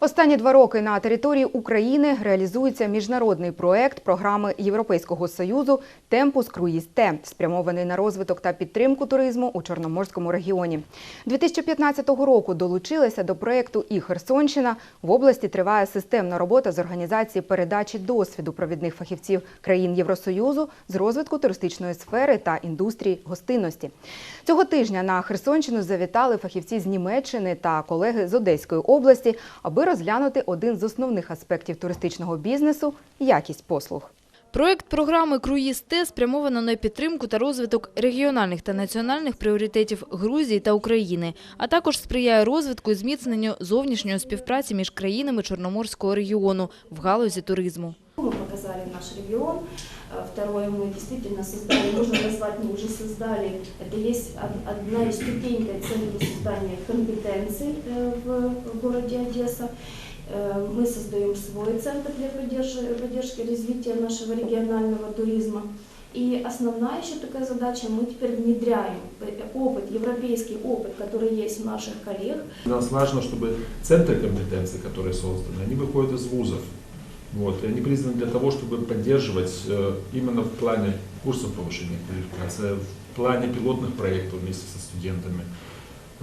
Останні два роки на території України реалізується міжнародний проект програми Європейського союзу Темпус Круїз Т, спрямований на розвиток та підтримку туризму у Чорноморському регіоні. 2015 року долучилася до проекту і Херсонщина. В області триває системна робота з організації передачі досвіду провідних фахівців країн Євросоюзу з розвитку туристичної сфери та індустрії гостинності. Цього тижня на Херсонщину завітали фахівці з Німеччини та колеги з Одеської області, аби розглянути один з основних аспектів туристичного бізнесу якість послуг. Проект програми «Круїз Т» спрямовано на підтримку та розвиток регіональних та національних пріоритетів Грузії та України, а також сприяє розвитку і зміцненню зовнішньої співпраці між країнами Чорноморського регіону в галузі туризму. Показали наш регион. Э, Второе, мы действительно создали, можно назвать, мы уже создали, это есть од- одна из ступенька центра создания компетенций э, в городе Одесса. Э, Мы создаем свой центр для поддержки, поддержки развития нашего регионального туризма. И основная еще такая задача, мы теперь внедряем опыт, европейский опыт, который есть у наших коллег, Для нас важно, чтобы центры компетенций, которые созданы, они выходят из вузов. Вот, и они призваны для того, чтобы поддерживать э, именно в плане курсов повышения квалификации, в плане пилотных проектов вместе со студентами,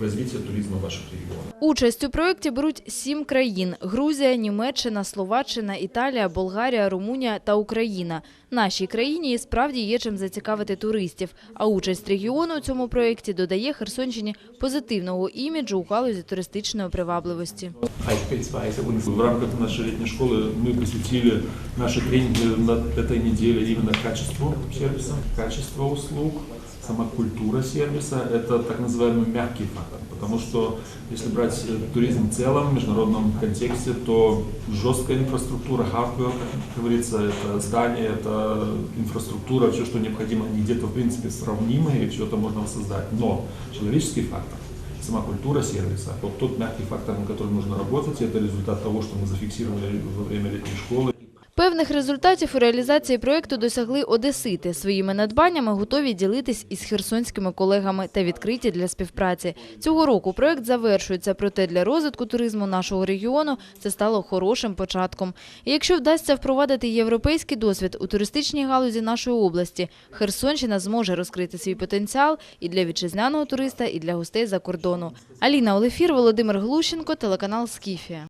развития туризма в ваших регионах. Участь у проєкті беруть сім країн – Грузія, Німеччина, Словаччина, Італія, Болгарія, Румунія та Україна. Нашій країні і справді є чим зацікавити туристів, а участь регіону у цьому проєкті додає Херсонщині позитивного іміджу у галузі туристичної привабливості. Beispielsweise uns в рамках нашей летней школы мы посвятили наши тренинги на этой неделе именно качеству сервиса, качество услуг, сама культура сервиса – это так называемый мягкий фактор. Потому что если брать э, туризм в целом, в международном контексте, то жесткая инфраструктура, hardware, как говорится, это здание, это инфраструктура, все, что необходимо, они где-то в принципе сравнимы, и все это можно воссоздать. Но человеческий фактор сама культура сервиса, вот тот мягкий фактор, на котором нужно работать, это результат того, что мы зафиксировали во время летней школы. Певних результатів у реалізації проєкту досягли одесити. Своїми надбаннями готові ділитись із херсонськими колегами та відкриті для співпраці. Цього року проєкт завершується, проте для розвитку туризму нашого регіону це стало хорошим початком. І якщо вдасться впровадити європейський досвід у туристичній галузі нашої області, Херсонщина зможе розкрити свій потенціал і для вітчизняного туриста, і для гостей за кордону. Аліна Олефір, Володимир Глущенко, телеканал «Скіфія».